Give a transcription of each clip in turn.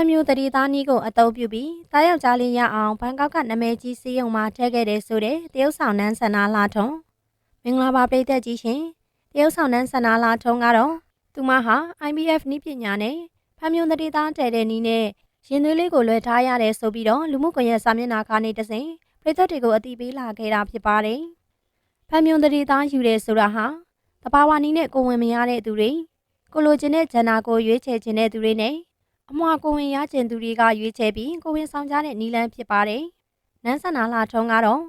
ဖမျိုးတရီသားနီးကိုအသုံးပြုပြီးတားယောက်ျားလေးရအောင်ဘန်ကောက်ကနာမည်ကြီးစီးရုံမှာထည့်ခဲ့တဲ့ဆိုတဲ့တရုတ်ဆောင်နန်းဆန္ဒလာထုံမင်္ဂလာပါပရိသတ်ကြီးရှင်တရုတ်ဆောင်နန်းဆန္ဒလာထုံကတော့သူမဟာ IBF နည်းပညာနဲ့ဖမျိုးတရီသားတဲတဲ့နီးနဲ့ရင်သွေးလေးကိုလွှဲထားရတယ်ဆိုပြီးတော့လူမှုကွန်ရက်စာမျက်နှာကနေတစဉ်ပရိသတ်တွေကိုအတိပေးလာခဲ့တာဖြစ်ပါတယ်ဖမျိုးတရီသားယူတယ်ဆိုတာဟာတဘာဝနီးနဲ့ကိုဝင်မရတဲ့သူတွေကိုလိုချင်တဲ့ဂျန်နာကိုရွေးချယ်ခြင်းတဲ့သူတွေနဲ့ အမွာကိုဝင်ရကျင်သူတွေကရွေးချယ်ပြီးကိုဝင်ဆောင်ကြတဲ့နီလန်းဖြစ်ပါတယ်။နန်းဆန္ဒလာထုံးကတော့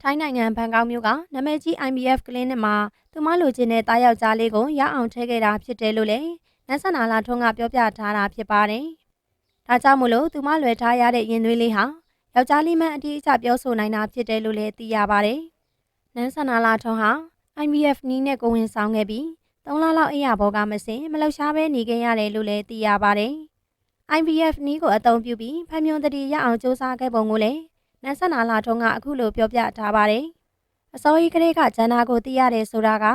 ထိုင်းနိုင်ငံဘန်ကောက်မြို့ကနာမည်ကြီး IBF ကလင်းနဲ့မှာသူမလိုချင်တဲ့တားယောက်ျားလေးကိုရအောင်ထဲခဲ့တာဖြစ်တယ်လို့လည်းနန်းဆန္ဒလာထုံးကပြောပြထားတာဖြစ်ပါတယ်။ဒါကြောင့်မို့လို့သူမလွယ်ထားရတဲ့ရင်သွေးလေးဟာယောက်ျားလေးမှန်အတိအကျပြောဆိုနိုင်တာဖြစ်တယ်လို့လည်းသိရပါတယ်။နန်းဆန္ဒလာထုံးဟာ IBF နီးနဲ့ကိုဝင်ဆောင်ခဲ့ပြီး၃လလောက်အိယာဘောကမစင်မလောက်ရှားပဲနေခဲ့ရတယ်လို့လည်းသိရပါတယ်။ IVF နီးကိုအသုံးပြုပြီးဖမ်းမြွန်တတိရအောင်စူးစမ်းခဲ့ပုံကိုလည်းနန်းဆန္ဒလာထုံးကအခုလိုပြောပြထားပါတယ်။အစိုးရကလေးကဂျန်နာကိုသိရတယ်ဆိုတာက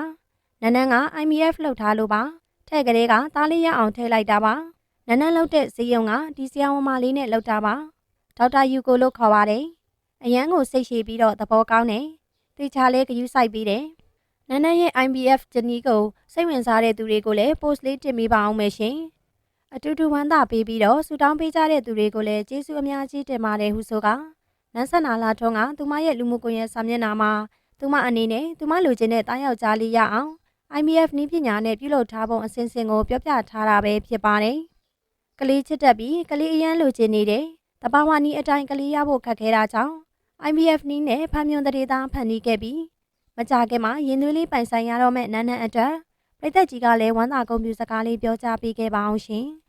နန်းနန်းက IVF လှုပ်ထားလို့ပါ။ထဲ့ကလေးကသားလေးရအောင်ထည့်လိုက်တာပါ။နန်းနန်းလှုပ်တဲ့ဇီယုံကဒီဆရာဝန်မလေးနဲ့လှုပ်တာပါ။ဒေါက်တာယူကိုလို့ခေါ်ပါတယ်။အရန်ကိုစိတ်ရှည်ပြီးတော့သဘောကောင်းတယ်။တေချာလေးဂယူးဆိုင်ပြီးတယ်။နန်းနန်းရဲ့ IVF ဂျနီးကိုစိတ်ဝင်စားတဲ့သူတွေကိုလည်း post လေးတင်ပေးပါအောင်မယ်ရှင်။ အတူတူဝမ်းသာပေးပြီးတော့ဆူတောင်းပေးကြတဲ့သူတွေကိုလည်းကျေးဇူးအများကြီးတင်ပါတယ်ဟုဆိုကနန်းဆန္ဒလာထုံးကသူမရဲ့လူမှုကွန်ရက်စာမျက်နှာမှာသူမအနေနဲ့သူမလိုချင်တဲ့တားယောက်ျားလေးရအောင် IMF နည်းပညာနဲ့ပြုလုပ်ထားပုံအစဉ်စဉ်ကိုပြောပြထားတာပဲဖြစ်ပါတယ်။ကလေးချစ်တတ်ပြီးကလေးအရန်လိုချင်နေတဲ့တဘာဝနီးအတိုင်းကလေးရဖို့ခက်ခဲတာကြောင့် IMF နည်းနဲ့ဖမ်းမြွန်တဲ့သားဖန်တီးခဲ့ပြီးမကြခင်မှာရင်သွေးလေးပိုင်ဆိုင်ရတော့မဲ့နန်းနန်းအတွက်ပြည်သက်ကြီးကလည်းဝမ်းသာဂုဏ်ပြုစကားလေးပြောကြားပေးခဲ့ပါအောင်ရှင်။